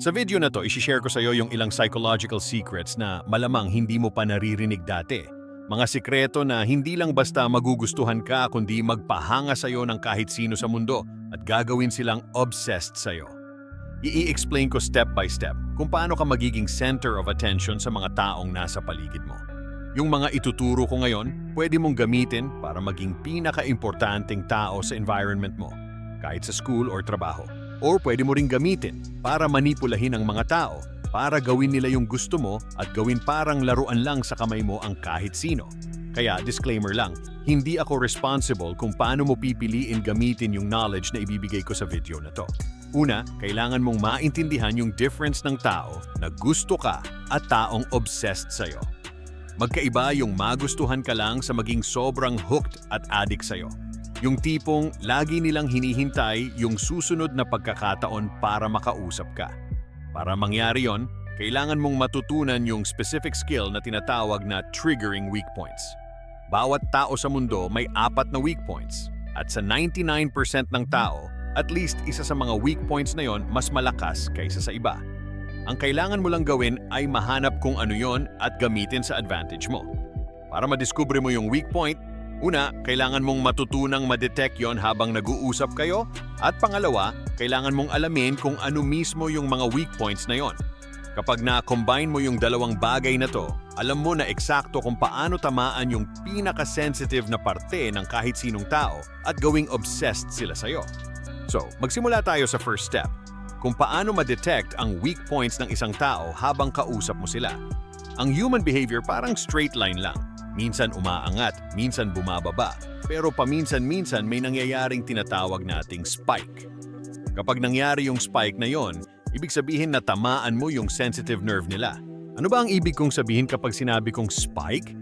Sa video na to, isishare ko sa iyo yung ilang psychological secrets na malamang hindi mo pa naririnig dati. Mga sikreto na hindi lang basta magugustuhan ka kundi magpahanga sa iyo ng kahit sino sa mundo at gagawin silang obsessed sa iyo. I-explain ko step by step kung paano ka magiging center of attention sa mga taong nasa paligid mo. Yung mga ituturo ko ngayon, pwede mong gamitin para maging pinaka-importanting tao sa environment mo, kahit sa school or trabaho. Or pwede mo ring gamitin para manipulahin ang mga tao para gawin nila yung gusto mo at gawin parang laruan lang sa kamay mo ang kahit sino. Kaya disclaimer lang, hindi ako responsible kung paano mo pipiliin gamitin yung knowledge na ibibigay ko sa video na to. Una, kailangan mong maintindihan yung difference ng tao na gusto ka at taong obsessed sa'yo. Magkaiba yung magustuhan ka lang sa maging sobrang hooked at addict sa'yo. Yung tipong lagi nilang hinihintay yung susunod na pagkakataon para makausap ka. Para mangyari yon, kailangan mong matutunan yung specific skill na tinatawag na triggering weak points. Bawat tao sa mundo may apat na weak points. At sa 99% ng tao, at least isa sa mga weak points na yon mas malakas kaysa sa iba. Ang kailangan mo lang gawin ay mahanap kung ano yon at gamitin sa advantage mo. Para madiskubre mo yung weak point, Una, kailangan mong matutunang madetect yon habang nag-uusap kayo. At pangalawa, kailangan mong alamin kung ano mismo yung mga weak points na yon. Kapag na-combine mo yung dalawang bagay na to, alam mo na eksakto kung paano tamaan yung pinaka-sensitive na parte ng kahit sinong tao at gawing obsessed sila sa'yo. So, magsimula tayo sa first step. Kung paano ma-detect ang weak points ng isang tao habang kausap mo sila. Ang human behavior parang straight line lang. Minsan umaangat, minsan bumababa, pero paminsan-minsan may nangyayaring tinatawag nating spike. Kapag nangyari yung spike na yon, ibig sabihin na tamaan mo yung sensitive nerve nila. Ano ba ang ibig kong sabihin kapag sinabi kong spike?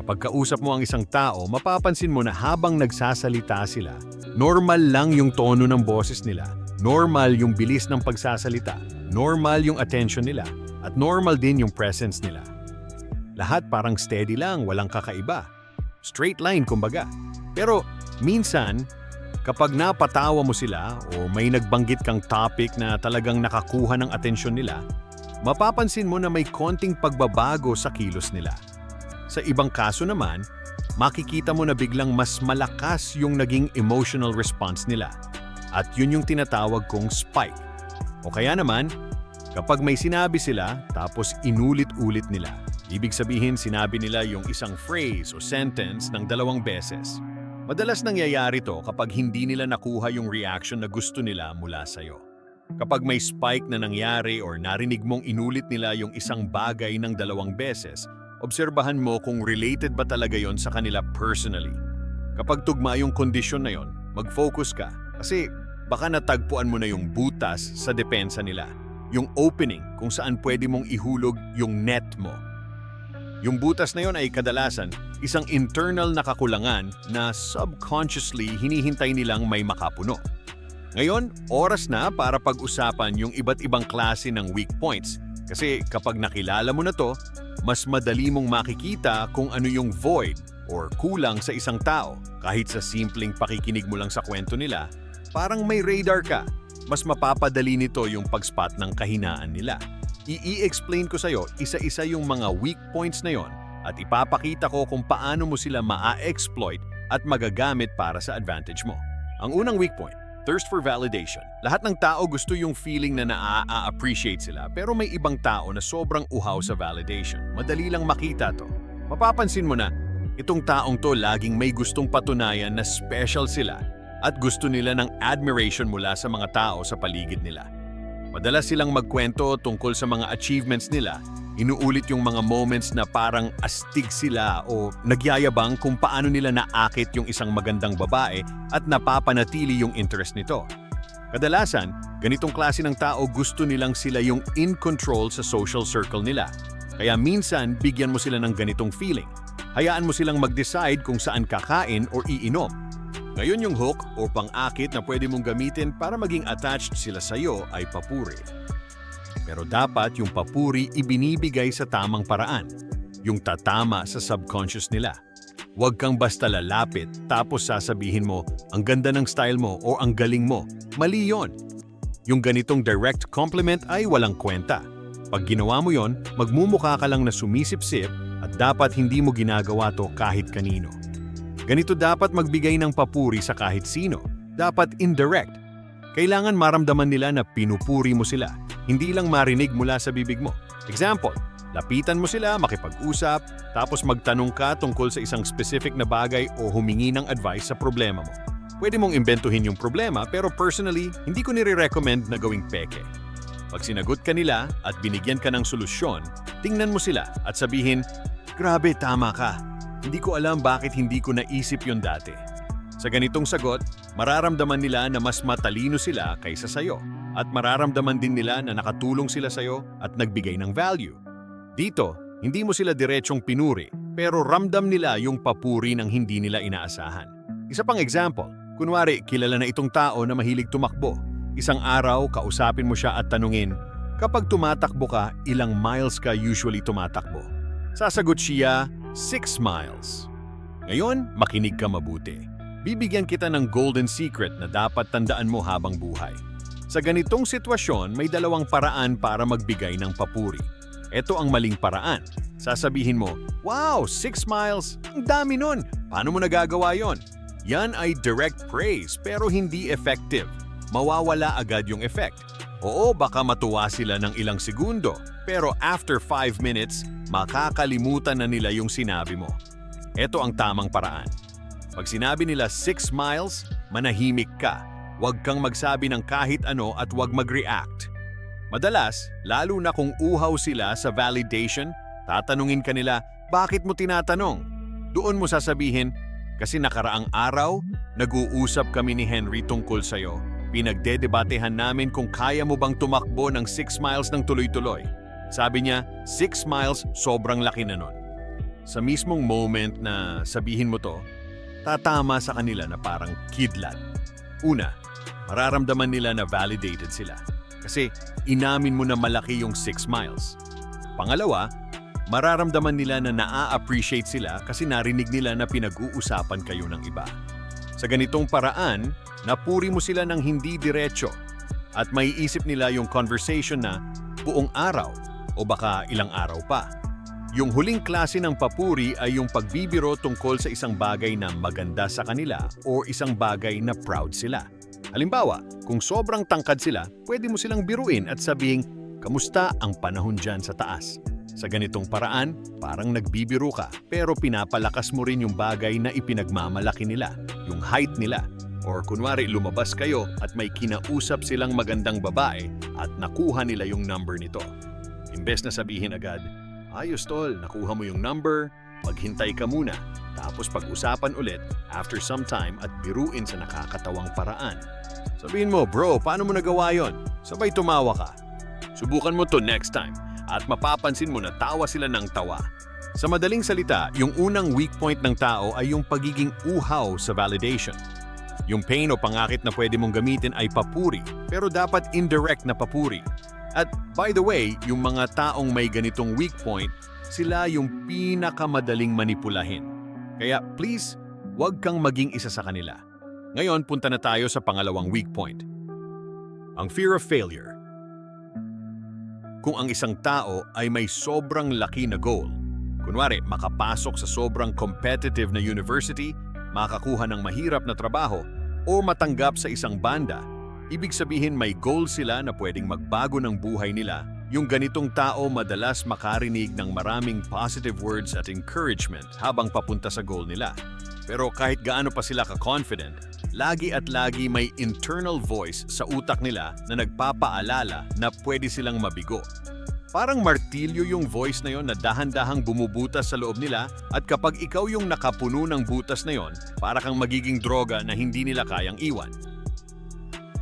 Kapag kausap mo ang isang tao, mapapansin mo na habang nagsasalita sila, normal lang yung tono ng boses nila, normal yung bilis ng pagsasalita, normal yung attention nila, at normal din yung presence nila. Lahat parang steady lang, walang kakaiba. Straight line kumbaga. Pero minsan, kapag napatawa mo sila o may nagbanggit kang topic na talagang nakakuha ng atensyon nila, mapapansin mo na may konting pagbabago sa kilos nila. Sa ibang kaso naman, makikita mo na biglang mas malakas yung naging emotional response nila. At yun yung tinatawag kong spike. O kaya naman, kapag may sinabi sila tapos inulit-ulit nila, Ibig sabihin sinabi nila yung isang phrase o sentence ng dalawang beses. Madalas nangyayari to kapag hindi nila nakuha yung reaction na gusto nila mula sa'yo. Kapag may spike na nangyari or narinig mong inulit nila yung isang bagay ng dalawang beses, obserbahan mo kung related ba talaga yon sa kanila personally. Kapag tugma yung kondisyon na yon, mag-focus ka kasi baka natagpuan mo na yung butas sa depensa nila, yung opening kung saan pwede mong ihulog yung net mo yung butas na yon ay kadalasan isang internal na kakulangan na subconsciously hinihintay nilang may makapuno. Ngayon, oras na para pag-usapan yung iba't ibang klase ng weak points kasi kapag nakilala mo na to, mas madali mong makikita kung ano yung void or kulang sa isang tao. Kahit sa simpleng pakikinig mo lang sa kwento nila, parang may radar ka. Mas mapapadali nito yung pag-spot ng kahinaan nila. I-explain ko sa'yo isa-isa yung mga weak points na yon at ipapakita ko kung paano mo sila maa-exploit at magagamit para sa advantage mo. Ang unang weak point, thirst for validation. Lahat ng tao gusto yung feeling na naa-appreciate sila pero may ibang tao na sobrang uhaw sa validation. Madali lang makita to. Mapapansin mo na, itong taong to laging may gustong patunayan na special sila at gusto nila ng admiration mula sa mga tao sa paligid nila. Madalas silang magkwento tungkol sa mga achievements nila. Inuulit yung mga moments na parang astig sila o nagyayabang kung paano nila naakit yung isang magandang babae at napapanatili yung interest nito. Kadalasan, ganitong klase ng tao gusto nilang sila yung in control sa social circle nila. Kaya minsan, bigyan mo sila ng ganitong feeling. Hayaan mo silang mag-decide kung saan kakain o iinom ngayon yung hook o pang-akit na pwede mong gamitin para maging attached sila sa iyo ay papuri. Pero dapat yung papuri ibinibigay sa tamang paraan, yung tatama sa subconscious nila. Huwag kang basta lalapit tapos sasabihin mo, ang ganda ng style mo o ang galing mo. Mali yon. yung ganitong direct compliment ay walang kwenta. Pag ginawa mo yon, magmumukha ka lang na sumisip-sip at dapat hindi mo ginagawa to kahit kanino. Ganito dapat magbigay ng papuri sa kahit sino. Dapat indirect. Kailangan maramdaman nila na pinupuri mo sila, hindi lang marinig mula sa bibig mo. Example, lapitan mo sila, makipag-usap, tapos magtanong ka tungkol sa isang specific na bagay o humingi ng advice sa problema mo. Pwede mong imbentuhin yung problema pero personally, hindi ko nire-recommend na gawing peke. Pag sinagot ka nila at binigyan ka ng solusyon, tingnan mo sila at sabihin, Grabe, tama ka. Hindi ko alam bakit hindi ko naisip yon dati. Sa ganitong sagot, mararamdaman nila na mas matalino sila kaysa sayo at mararamdaman din nila na nakatulong sila sayo at nagbigay ng value. Dito, hindi mo sila diretsong pinuri pero ramdam nila yung papuri ng hindi nila inaasahan. Isa pang example, kunwari kilala na itong tao na mahilig tumakbo. Isang araw, kausapin mo siya at tanungin, kapag tumatakbo ka, ilang miles ka usually tumatakbo? Sasagot siya, 6 miles. Ngayon, makinig ka mabuti. Bibigyan kita ng golden secret na dapat tandaan mo habang buhay. Sa ganitong sitwasyon, may dalawang paraan para magbigay ng papuri. Ito ang maling paraan. Sasabihin mo, Wow, 6 miles! Ang dami nun! Paano mo nagagawa yon? Yan ay direct praise pero hindi effective. Mawawala agad yung effect. Oo, baka matuwa sila ng ilang segundo, pero after 5 minutes, makakalimutan na nila yung sinabi mo. Ito ang tamang paraan. Pag sinabi nila 6 miles, manahimik ka. Huwag kang magsabi ng kahit ano at huwag mag-react. Madalas, lalo na kung uhaw sila sa validation, tatanungin ka nila, bakit mo tinatanong? Doon mo sasabihin, kasi nakaraang araw, nag-uusap kami ni Henry tungkol sa'yo. Pinagdedebatehan namin kung kaya mo bang tumakbo ng 6 miles ng tuloy-tuloy. Sabi niya, 6 miles sobrang laki na nun. Sa mismong moment na sabihin mo to, tatama sa kanila na parang kidlat. Una, mararamdaman nila na validated sila. Kasi inamin mo na malaki yung 6 miles. Pangalawa, mararamdaman nila na naa-appreciate sila kasi narinig nila na pinag-uusapan kayo ng iba. Sa ganitong paraan, napuri mo sila ng hindi diretso at maiisip nila yung conversation na buong araw o baka ilang araw pa. Yung huling klase ng papuri ay yung pagbibiro tungkol sa isang bagay na maganda sa kanila o isang bagay na proud sila. Halimbawa, kung sobrang tangkad sila, pwede mo silang biruin at sabihin, kamusta ang panahon dyan sa taas? Sa ganitong paraan, parang nagbibiro ka pero pinapalakas mo rin yung bagay na ipinagmamalaki nila, yung height nila. Or kunwari lumabas kayo at may kinausap silang magandang babae at nakuha nila yung number nito. Imbes na sabihin agad, ayos tol, nakuha mo yung number, maghintay ka muna. Tapos pag-usapan ulit after some time at biruin sa nakakatawang paraan. Sabihin mo, bro, paano mo nagawa yon? Sabay tumawa ka. Subukan mo to next time at mapapansin mo na tawa sila ng tawa. Sa madaling salita, yung unang weak point ng tao ay yung pagiging uhaw sa validation. Yung pain o pangakit na pwede mong gamitin ay papuri, pero dapat indirect na papuri. At by the way, yung mga taong may ganitong weak point, sila yung pinakamadaling manipulahin. Kaya please, huwag kang maging isa sa kanila. Ngayon, punta na tayo sa pangalawang weak point. Ang fear of failure. Kung ang isang tao ay may sobrang laki na goal, kunwari makapasok sa sobrang competitive na university, makakuha ng mahirap na trabaho, o matanggap sa isang banda, ibig sabihin may goal sila na pwedeng magbago ng buhay nila, yung ganitong tao madalas makarinig ng maraming positive words at encouragement habang papunta sa goal nila. Pero kahit gaano pa sila ka-confident, lagi at lagi may internal voice sa utak nila na nagpapaalala na pwede silang mabigo. Parang martilyo yung voice na yon na dahan-dahang bumubutas sa loob nila at kapag ikaw yung nakapuno ng butas na yon, para kang magiging droga na hindi nila kayang iwan.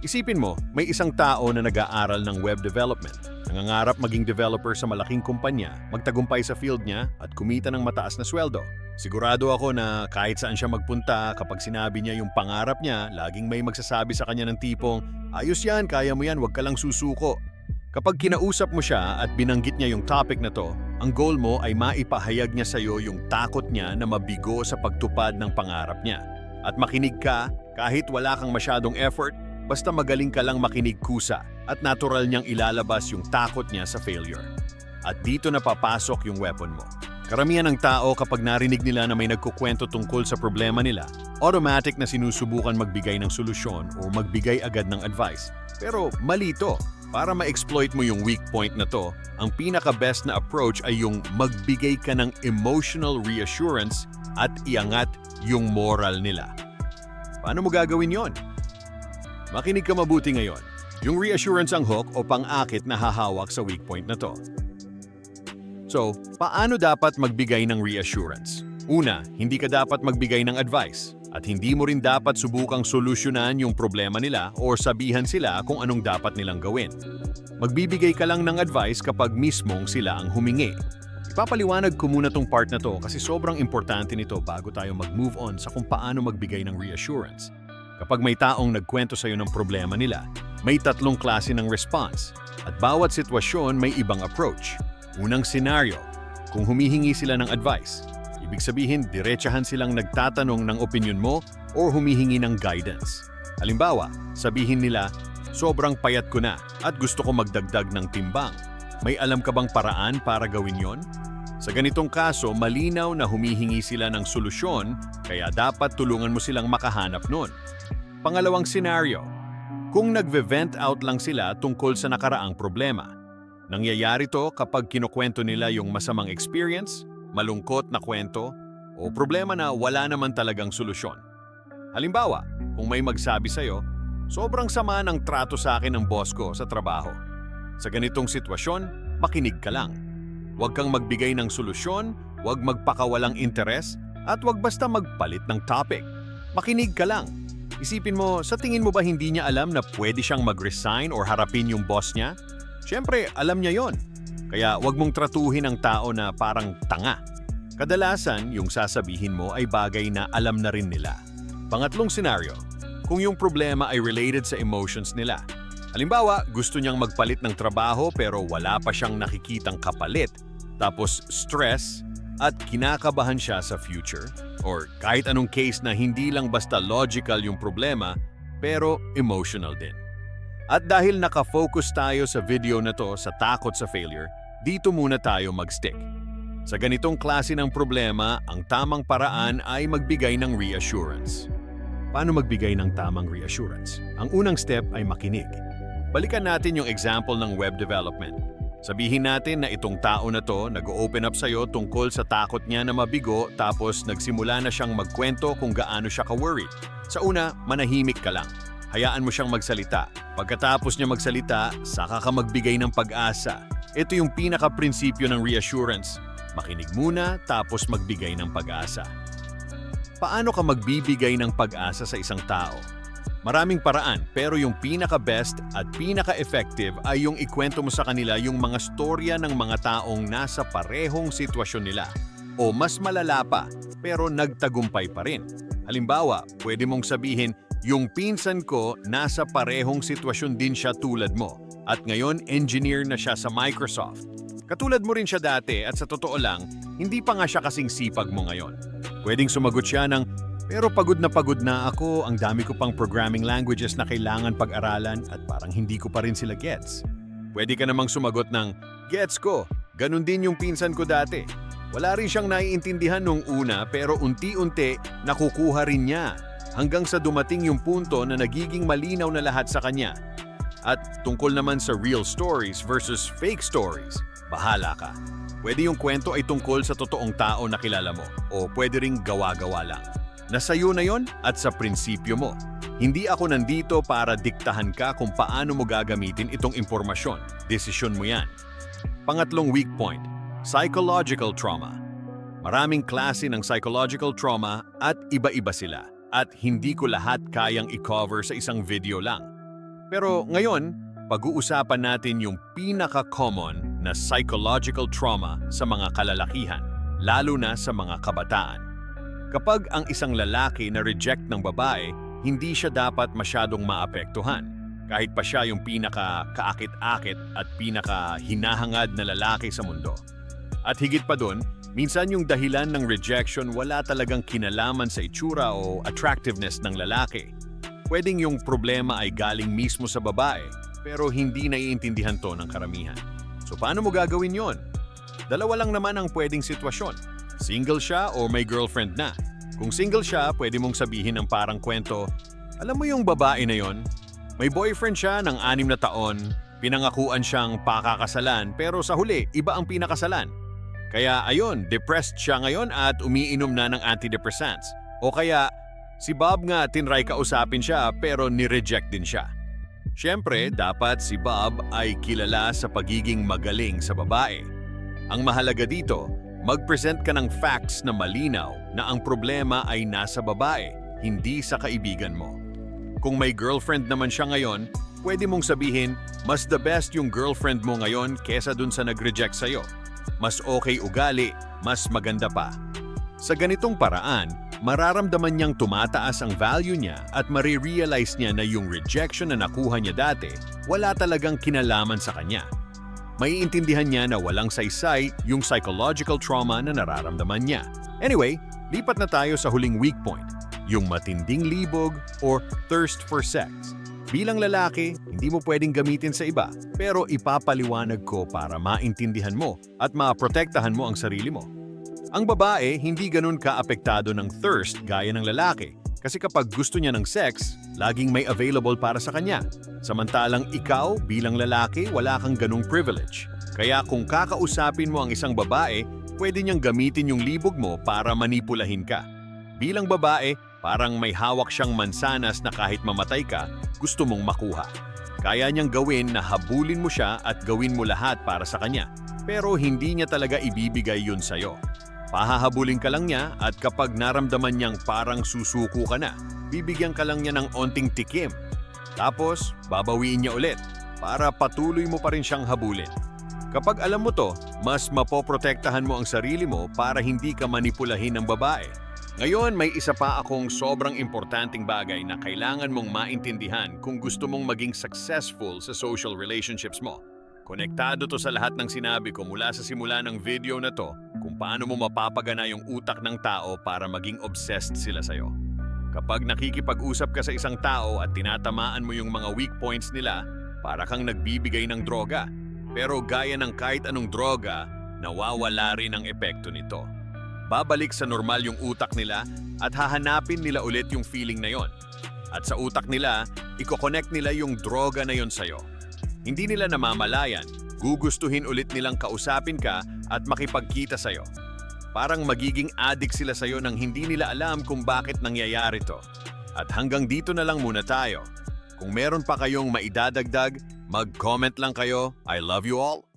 Isipin mo, may isang tao na nag-aaral ng web development. Nangangarap maging developer sa malaking kumpanya, magtagumpay sa field niya at kumita ng mataas na sweldo. Sigurado ako na kahit saan siya magpunta, kapag sinabi niya yung pangarap niya, laging may magsasabi sa kanya ng tipong, Ayos yan, kaya mo yan, wag ka lang susuko. Kapag kinausap mo siya at binanggit niya yung topic na to, ang goal mo ay maipahayag niya sa iyo yung takot niya na mabigo sa pagtupad ng pangarap niya. At makinig ka, kahit wala kang masyadong effort, basta magaling ka lang makinig kusa at natural niyang ilalabas yung takot niya sa failure. At dito na papasok yung weapon mo. Karamihan ng tao kapag narinig nila na may nagkukwento tungkol sa problema nila, automatic na sinusubukan magbigay ng solusyon o magbigay agad ng advice. Pero mali to. Para ma-exploit mo yung weak point na to, ang pinaka-best na approach ay yung magbigay ka ng emotional reassurance at iangat yung moral nila. Paano mo gagawin yon? Makinig ka mabuti ngayon. Yung reassurance ang hook o pang-akit na hahawak sa weak point na to. So, paano dapat magbigay ng reassurance? Una, hindi ka dapat magbigay ng advice at hindi mo rin dapat subukang solusyonan yung problema nila o sabihan sila kung anong dapat nilang gawin. Magbibigay ka lang ng advice kapag mismong sila ang humingi. Ipapaliwanag ko muna tong part na to kasi sobrang importante nito bago tayo mag-move on sa kung paano magbigay ng reassurance. Kapag may taong nagkwento sa'yo ng problema nila, may tatlong klase ng response at bawat sitwasyon may ibang approach. Unang senaryo, kung humihingi sila ng advice, ibig sabihin diretsahan silang nagtatanong ng opinion mo o humihingi ng guidance. Halimbawa, sabihin nila, sobrang payat ko na at gusto ko magdagdag ng timbang. May alam ka bang paraan para gawin yon? Sa ganitong kaso, malinaw na humihingi sila ng solusyon kaya dapat tulungan mo silang makahanap nun. Pangalawang senaryo, kung nagve-vent out lang sila tungkol sa nakaraang problema. Nangyayari to kapag kinukwento nila yung masamang experience, malungkot na kwento, o problema na wala naman talagang solusyon. Halimbawa, kung may magsabi sa'yo, sobrang sama ng trato sa akin ng boss ko sa trabaho. Sa ganitong sitwasyon, makinig ka lang. Huwag kang magbigay ng solusyon, huwag magpakawalang interes, at huwag basta magpalit ng topic. Makinig ka lang. Isipin mo, sa tingin mo ba hindi niya alam na pwede siyang mag-resign or harapin yung boss niya? Siyempre, alam niya yon. Kaya huwag mong tratuhin ang tao na parang tanga. Kadalasan, yung sasabihin mo ay bagay na alam na rin nila. Pangatlong senaryo, kung yung problema ay related sa emotions nila. Halimbawa, gusto niyang magpalit ng trabaho pero wala pa siyang nakikitang kapalit, tapos stress at kinakabahan siya sa future. Or kahit anong case na hindi lang basta logical yung problema, pero emotional din. At dahil nakafocus tayo sa video na to sa takot sa failure, dito muna tayo mag-stick. Sa ganitong klase ng problema, ang tamang paraan ay magbigay ng reassurance. Paano magbigay ng tamang reassurance? Ang unang step ay makinig. Balikan natin yung example ng web development. Sabihin natin na itong tao na to nag-open up sa'yo tungkol sa takot niya na mabigo tapos nagsimula na siyang magkwento kung gaano siya ka-worried. Sa una, manahimik ka lang. Hayaan mo siyang magsalita. Pagkatapos niya magsalita, saka ka magbigay ng pag-asa. Ito yung pinaka-prinsipyo ng reassurance. Makinig muna tapos magbigay ng pag-asa. Paano ka magbibigay ng pag-asa sa isang tao? Maraming paraan pero yung pinaka-best at pinaka-effective ay yung ikwento mo sa kanila yung mga storya ng mga taong nasa parehong sitwasyon nila o mas malala pa pero nagtagumpay pa rin. Halimbawa, pwede mong sabihin, yung pinsan ko nasa parehong sitwasyon din siya tulad mo at ngayon engineer na siya sa Microsoft. Katulad mo rin siya dati at sa totoo lang, hindi pa nga siya kasing sipag mo ngayon. Pwedeng sumagot siya ng, pero pagod na pagod na ako, ang dami ko pang programming languages na kailangan pag-aralan at parang hindi ko pa rin sila gets. Pwede ka namang sumagot ng, gets ko, ganun din yung pinsan ko dati. Wala rin siyang naiintindihan nung una pero unti-unti nakukuha rin niya hanggang sa dumating yung punto na nagiging malinaw na lahat sa kanya. At tungkol naman sa real stories versus fake stories, bahala ka. Pwede yung kwento ay tungkol sa totoong tao na kilala mo o pwede ring gawa-gawa lang. Nasa'yo na yon at sa prinsipyo mo. Hindi ako nandito para diktahan ka kung paano mo gagamitin itong impormasyon. Desisyon mo yan. Pangatlong weak point, psychological trauma. Maraming klase ng psychological trauma at iba-iba sila at hindi ko lahat kayang i-cover sa isang video lang. Pero ngayon, pag-uusapan natin yung pinaka-common na psychological trauma sa mga kalalakihan, lalo na sa mga kabataan. Kapag ang isang lalaki na reject ng babae, hindi siya dapat masyadong maapektuhan. Kahit pa siya yung pinaka-kaakit-akit at pinaka-hinahangad na lalaki sa mundo. At higit pa dun, minsan yung dahilan ng rejection wala talagang kinalaman sa itsura o attractiveness ng lalaki. Pwedeng yung problema ay galing mismo sa babae, pero hindi naiintindihan to ng karamihan. So paano mo gagawin yon? Dalawa lang naman ang pwedeng sitwasyon. Single siya o may girlfriend na. Kung single siya, pwede mong sabihin ng parang kwento, alam mo yung babae na yon? May boyfriend siya ng anim na taon, pinangakuan siyang pakakasalan pero sa huli, iba ang pinakasalan. Kaya ayon, depressed siya ngayon at umiinom na ng antidepressants. O kaya, si Bob nga tinry kausapin siya pero ni-reject din siya. Siyempre, dapat si Bob ay kilala sa pagiging magaling sa babae. Ang mahalaga dito, mag-present ka ng facts na malinaw na ang problema ay nasa babae, hindi sa kaibigan mo. Kung may girlfriend naman siya ngayon, pwede mong sabihin, mas the best yung girlfriend mo ngayon kesa dun sa nag-reject sa'yo. Mas okay ugali, mas maganda pa. Sa ganitong paraan, mararamdaman niyang tumataas ang value niya at marirealize niya na yung rejection na nakuha niya dati, wala talagang kinalaman sa kanya. Maiintindihan niya na walang saysay yung psychological trauma na nararamdaman niya. Anyway, lipat na tayo sa huling weak point, yung matinding libog or thirst for sex. Bilang lalaki, hindi mo pwedeng gamitin sa iba, pero ipapaliwanag ko para maintindihan mo at maprotektahan mo ang sarili mo. Ang babae hindi ganun ka-apektado ng thirst gaya ng lalaki kasi kapag gusto niya ng sex, laging may available para sa kanya. Samantalang ikaw bilang lalaki wala kang ganung privilege. Kaya kung kakausapin mo ang isang babae, pwede niyang gamitin yung libog mo para manipulahin ka. Bilang babae, parang may hawak siyang mansanas na kahit mamatay ka, gusto mong makuha. Kaya niyang gawin na habulin mo siya at gawin mo lahat para sa kanya. Pero hindi niya talaga ibibigay yun sa'yo. Pahahabulin ka lang niya at kapag naramdaman niyang parang susuko ka na, bibigyan ka lang niya ng onting tikim. Tapos, babawiin niya ulit para patuloy mo pa rin siyang habulin. Kapag alam mo to, mas mapoprotektahan mo ang sarili mo para hindi ka manipulahin ng babae. Ngayon, may isa pa akong sobrang importanteng bagay na kailangan mong maintindihan kung gusto mong maging successful sa social relationships mo. Konektado to sa lahat ng sinabi ko mula sa simula ng video na to kung paano mo mapapagana yung utak ng tao para maging obsessed sila sa'yo. Kapag nakikipag-usap ka sa isang tao at tinatamaan mo yung mga weak points nila, para kang nagbibigay ng droga. Pero gaya ng kahit anong droga, nawawala rin ang epekto nito. Babalik sa normal yung utak nila at hahanapin nila ulit yung feeling na yon. At sa utak nila, iko-connect nila yung droga na yon sa'yo. Hindi nila namamalayan, gugustuhin ulit nilang kausapin ka at makipagkita sa'yo. Parang magiging addict sila sa'yo nang hindi nila alam kung bakit nangyayari to. At hanggang dito na lang muna tayo. Kung meron pa kayong maidadagdag, mag-comment lang kayo. I love you all.